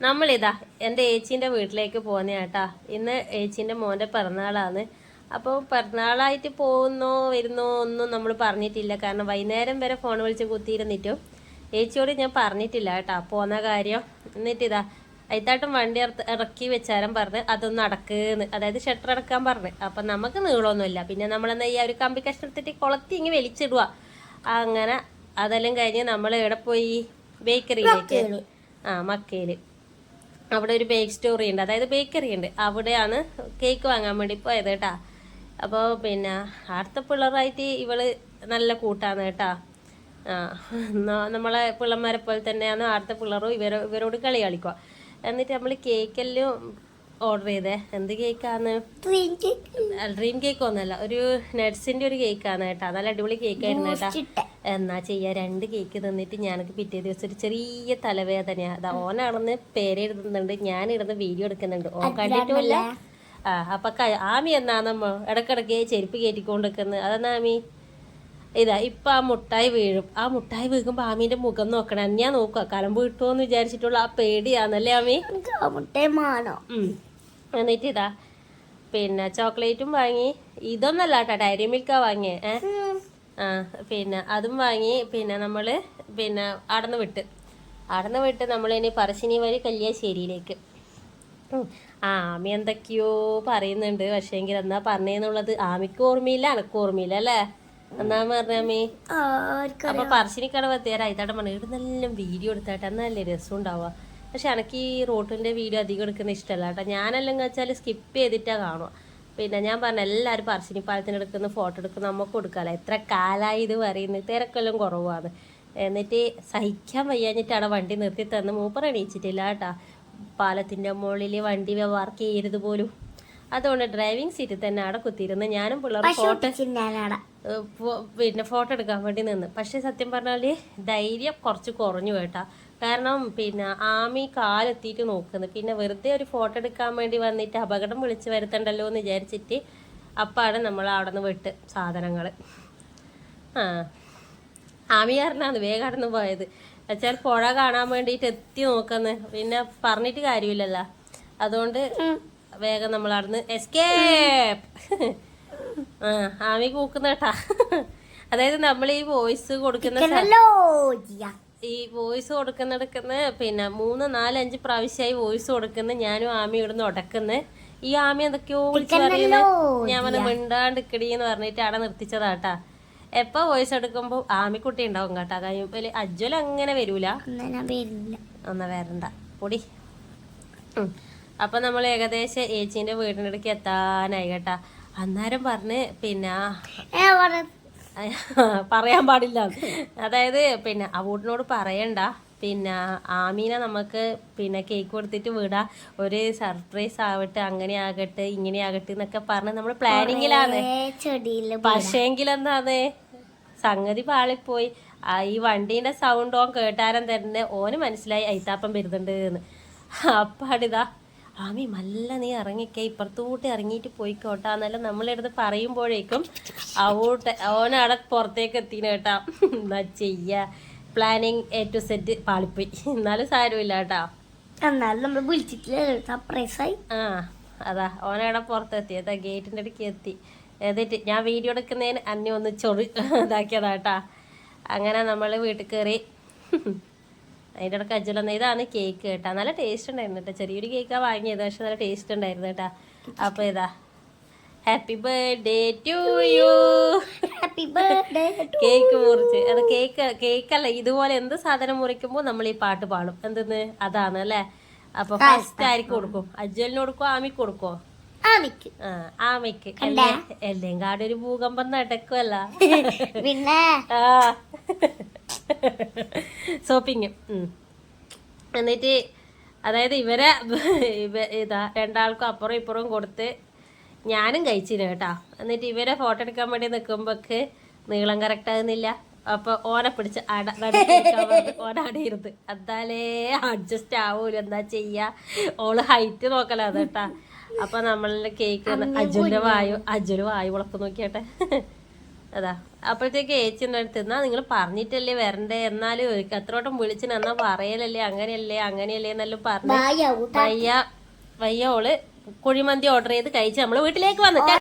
നമ്മളിതാ എന്റെ ഏച്ചീന്റെ വീട്ടിലേക്ക് പോകുന്ന കേട്ടാ ഇന്ന് ഏച്ചീന്റെ മോന്റെ പിറന്നാളാണ് അപ്പോൾ പിറന്നാളായിട്ട് പോകുന്നോ വരുന്നോ ഒന്നും നമ്മൾ പറഞ്ഞിട്ടില്ല. കാരണം വൈകുന്നേരം വരെ ഫോൺ വിളിച്ച് കുത്തിയിരുന്നിട്ടും ഏച്ചിയോട് ഞാൻ പറഞ്ഞിട്ടില്ല കേട്ടാ. പോന്ന കാര്യം. എന്നിട്ടിതാ അയിത്താട്ടം വണ്ടി ഇറക്കി വെച്ചാരം പറഞ്ഞ് അതൊന്ന് അടക്കുന്ന് അതായത് ഷട്ടർ അടക്കാൻ പറഞ്ഞ്. അപ്പം നമുക്ക് നീളമൊന്നുമില്ല. പിന്നെ നമ്മളെന്നാ ഈ ഒരു കമ്പി കഷ്ണത്തിട്ട് കൊളത്തി ഇങ്ങ് വലിച്ചിടുക അങ്ങനെ അതെല്ലാം കഴിഞ്ഞ് നമ്മൾ എവിടെ പോയി? ബേക്കറിയിലേക്ക്. ആ മക്കയിൽ അവിടെ ഒരു ബേക്ക് സ്റ്റോറി ഉണ്ട്. അതായത് ബേക്കറി ഉണ്ട്. അവിടെയാണ് കേക്ക് വാങ്ങാൻ വേണ്ടി പോയത് കേട്ടാ. അപ്പോൾ പിന്നെ അടുത്ത പിള്ളറായിട്ട് ഇവൾ നല്ല കൂട്ടാണ് കേട്ടാ. ആ നമ്മളെ പിള്ളമാരെ പോലെ തന്നെയാണ് അടുത്ത പിള്ളറും ഇവരോ ഇവരോട് കളി കളിക്കുക. എന്നിട്ട് നമ്മൾ കേക്കെല്ലാം ഓർഡർ ചെയ്തേ. എന്ത് കേക്കാണ് ഡ്രീം കേക്ക് ഒന്നല്ല ഒരു നട്സിന്റെ ഒരു കേക്കാണ് കേട്ടാ. നല്ല അടിപൊളി കേക്ക് ആയിരുന്നു കേട്ടാ. എന്നാ ചെയ്യാ രണ്ട് കേക്ക് തന്നിട്ട് ഞാനൊക്കെ പിറ്റേ ദിവസം ഒരു ചെറിയ തലവേദനയാ. അതാ ഓനാണെന്ന് പേരെഴുതുന്നുണ്ട്. ഞാൻ ഇടുന്ന വീഡിയോ എടുക്കുന്നുണ്ട് ഓ കണ്ടിട്ടുമില്ല. ആ അപ്പൊ ആമി എന്നാന്നമ്മ? ഇടക്കിടക്ക് ചെരുപ്പ് കയറ്റിക്കൊണ്ടിരിക്കുന്നത് അതെന്നാ ആമി? ഇതാ ഇപ്പൊ ആ മുട്ടായി വീഴും. ആ മുട്ടായി വീഴുമ്പോ ആമീന്റെ മുഖം നോക്കണം. ഞാൻ നോക്കുക കലമ്പ് കിട്ടുമോന്ന് വിചാരിച്ചിട്ടുള്ള ആ പേടിയാന്നല്ലേ ആമി? മുട്ടയമാണോ ഉം. എന്നിട്ട് ഇതാ പിന്നെ ചോക്ലേറ്റും വാങ്ങി. ഇതൊന്നല്ല കേട്ടോ ഡയറി മിൽക്കാ വാങ്ങിയ. ഏ? ആ പിന്നെ അതും വാങ്ങി. പിന്നെ നമ്മൾ പിന്നെ അടന്ന് വിട്ട്. അടന്ന് വിട്ട് നമ്മൾ ഇനി പറശ്ശിനി വഴി കല്യാശ്ശേരിയിലേക്ക്. ആ ആമി എന്തൊക്കെയോ പറയുന്നുണ്ട്. പക്ഷേങ്കിൽ എന്നാ പറഞ്ഞേന്നുള്ളത് ആമിക്ക് ഓർമ്മയില്ല എനക്ക് ഓർമ്മയില്ല അല്ലേ? എന്നാ പറഞ്ഞാമി അപ്പൊ പറശ്ശിനിക്കട എത്തിയാൽ ഇതായിട്ട് പറഞ്ഞു ഇവിടെ നല്ല വീഡിയോ എടുത്തായിട്ട് നല്ല രസം ഉണ്ടാവുക പക്ഷെ എനിക്ക് ഈ റോട്ടിന്റെ വീഡിയോ അധികം എടുക്കുന്ന ഇഷ്ടമല്ല കേട്ടോ. ഞാനല്ലെന്ന് വെച്ചാൽ സ്കിപ്പ് ചെയ്തിട്ടാണ് കാണുക. പിന്നെ ഞാൻ പറഞ്ഞ എല്ലാവരും പറശ്ശിനി പാലത്തിന് എടുക്കുന്ന ഫോട്ടോ എടുക്കുന്ന നമുക്ക് കൊടുക്കാമല്ലോ എത്ര കാലമായി ഇത് പറയുന്നത് തിരക്കെല്ലാം കുറവാണ്. എന്നിട്ട് സഹിക്കാൻ വയ്യാഞ്ഞിട്ടാണ് വണ്ടി നിർത്തി തന്ന് മൂപ്പർ എണീച്ചിട്ടില്ല കേട്ടോ. പാലത്തിന്റെ മുകളിൽ വണ്ടി വർക്ക് ചെയ്യരുത് പോലും. അതുകൊണ്ട് ഡ്രൈവിംഗ് സീറ്റിൽ തന്നെ അവിടെ കുത്തിയിരുന്ന് ഞാനും പിള്ളേർ ഫോട്ടോ പിന്നെ ഫോട്ടോ എടുക്കാൻ വേണ്ടി നിന്ന്. പക്ഷേ സത്യം പറഞ്ഞാൽ ധൈര്യം കുറച്ച് കുറഞ്ഞു കേട്ടാ. കാരണം പിന്നെ ആമി കാലെത്തിയിട്ട് നോക്കുന്നു. പിന്നെ വെറുതെ ഒരു ഫോട്ടോ എടുക്കാൻ വേണ്ടി വന്നിട്ട് അപകടം വിളിച്ചു വരുത്തണ്ടല്ലോ എന്ന് വിചാരിച്ചിട്ട് അപ്പാണ് നമ്മൾ അവിടെ നിന്ന് വിട്ട് സാധനങ്ങൾ. ആ. ആമി കാരനാണ് വേഗം കടന്നു പോയത്. വെച്ചാൽ പുഴ കാണാൻ വേണ്ടിയിട്ട് എത്തി നോക്കുന്നു. പിന്നെ പറഞ്ഞിട്ട് കാര്യമില്ലല്ലോ. അതുകൊണ്ട് വേഗം നമ്മൾ അവിടുന്ന് എസ്കേപ്പ് ആ ആമി കൂക്കുന്ന കേട്ടാ. അതായത് നമ്മൾ ഈ വോയിസ് കൊടുക്കുന്ന ഈ വോയിസ് കൊടുക്കുന്നിടക്കുന്ന പിന്നെ മൂന്ന് നാല് അഞ്ച് പ്രാവശ്യമായി വോയിസ് കൊടുക്കുന്ന ഞാനും ആമി ഇവിടുന്ന് ഉടക്കുന്നത് ഈ ആമി എന്തൊക്കെയോ വിളിച്ച് പറയുന്നത് ഞാൻ വന്ന് മിണ്ടാണ്ടിക്കടി എന്ന് പറഞ്ഞിട്ട് അവിടെ നിർത്തിച്ചതാട്ടാ. എപ്പോ വോയിസ് എടുക്കുമ്പോ ആമിക്കുട്ടി ഉണ്ടാവും കേട്ടാ. കഴിയുമ്പോ അജ്വൽ അങ്ങനെ വരൂല. ഒന്ന വരണ്ട. പൊടി. അപ്പൊ നമ്മൾ ഏകദേശം ഏച്ചീന്റെ വീടിനടുക്ക് എത്താനായി കേട്ടാ. അന്നേരം പറഞ്ഞ് പിന്നെ പറയാൻ പാടില്ല. അതായത് പിന്നെ അവൂട്ടിനോട് പറയണ്ട. പിന്നെ ആമീനെ നമുക്ക് പിന്നെ കേക്ക് കൊടുത്തിട്ട് വിടാം. ഒരു സർപ്രൈസ് ആവട്ടെ അങ്ങനെ ആകട്ടെ ഇങ്ങനെ ആകട്ടെ എന്നൊക്കെ പറഞ്ഞ് നമ്മൾ പ്ലാനിങ്ങിലാണ് ചെടിയിൽ പക്ഷേങ്കിലെന്താന്ന്? സംഗതി പാളിപ്പോയി. ആ ഈ വണ്ടീന്റെ സൗണ്ട് ഓൻ കേട്ടാരം തന്നെ ഓന് മനസ്സിലായി ഐത്താപ്പം വരുന്നുണ്ട് എന്ന്. അപ്പാടിതാ. ആമി മല്ല നീ ഇറങ്ങിക്കേ ഇപ്പുറത്തൂട്ട് ഇറങ്ങിയിട്ട് പോയിക്കോട്ടാ എന്നെല്ലാം നമ്മളെടുത്ത് പറയുമ്പോഴേക്കും അവൂട്ട് ഓനവിടെ പുറത്തേക്ക് എത്തിന് കേട്ടാ. എന്നാ ചെയ്യ? പ്ലാനിങ് എ ടു സെറ്റ് പാളിപ്പോയി. എന്നാലും സാരമില്ല കേട്ടാ. എന്നാലും നമ്മൾ വിളിച്ചിട്ടില്ല സർപ്രൈസ് ആയി. ആ അതാ. ഓനവിടെ പുറത്തെത്തി അതാ ഗേറ്റിന്റെ അടുക്ക് എത്തി. എന്നിട്ട് ഞാൻ വീഡിയോ എടുക്കുന്നതിന് അന്നെ ഒന്ന് ചൊറി ഇതാക്കിയതാട്ടാ അങ്ങനെ നമ്മൾ വീട്ടിൽ കയറി അതിന്റെ ഇടയ്ക്ക് അജ്ജലെന്ന ഇതാണ് കേക്ക് കേട്ടോ. നല്ല ടേസ്റ്റ് ഉണ്ടായിരുന്നു കേട്ടോ. ചെറിയൊരു കേക്കാണ് വാങ്ങിയത് പക്ഷെ നല്ല ടേസ്റ്റ് ഉണ്ടായിരുന്നു കേട്ടോ. അപ്പോൾ ഇതാ. Happy birthday to you happy birthday cake മുറിച്ച്. അത് കേക്ക് കേക്കല്ല ഇതുപോലെ എന്ത് സാധനം മുറിക്കുമ്പോൾ നമ്മൾ ഈ പാട്ട് പാടും. എന്തെന്ന്? അതാണ് അല്ലേ? അപ്പൊ ഫസ്റ്റ് ആർക്ക് കൊടുക്കും? അജ്വലിന് കൊടുക്കോ ആമിക്ക് കൊടുക്കോ ആമിക്ക്. ആ ആമിക്ക്. എല്ലാം കാട് ഒരു ഭൂകമ്പം നടക്കുമല്ല പിന്നെ? ആ. സോപ്പിങ്. എന്നിട്ട് അതായത് ഇവരെ ഇതാ രണ്ടാൾക്കും അപ്പുറം ഇപ്പുറവും കൊടുത്ത് ഞാനും കഴിച്ചിന് കേട്ടാ. എന്നിട്ട് ഇവരെ ഫോട്ടോ എടുക്കാൻ വേണ്ടി നിൽക്കുമ്പോക്ക് നീളം കറക്റ്റ് ആകുന്നില്ല. അപ്പൊ ഓനെ പിടിച്ച് അട അതാലേ എന്താലേ അഡ്ജസ്റ്റ് ആവൂല. എന്താ ചെയ്യാ? ഓൾ ഹൈറ്റ് നോക്കലാ കേട്ടാ. അപ്പൊ നമ്മളുടെ കേക്ക് അജുന്റെ വായു അജുന് വായു വിളക്ക് നോക്കിയാട്ടെ. അതാ. അപ്പോഴത്തേക്ക് ഏച്ചിന്റെ അടുത്ത് എന്നാ നിങ്ങൾ പറഞ്ഞിട്ടല്ലേ വരണ്ടേ? എന്നാലും എത്രോട്ടം വിളിച്ചിന് എന്നാ പറയലല്ലേ? അങ്ങനെയല്ലേ? അങ്ങനെയല്ലേ എന്നെല്ലാം പറഞ്ഞു വയ്യ വയ്യ ഓൾ കുഴിമന്തി ഓർഡർ ചെയ്ത് കഴിച്ച് നമ്മൾ വീട്ടിലേക്ക് വന്നു.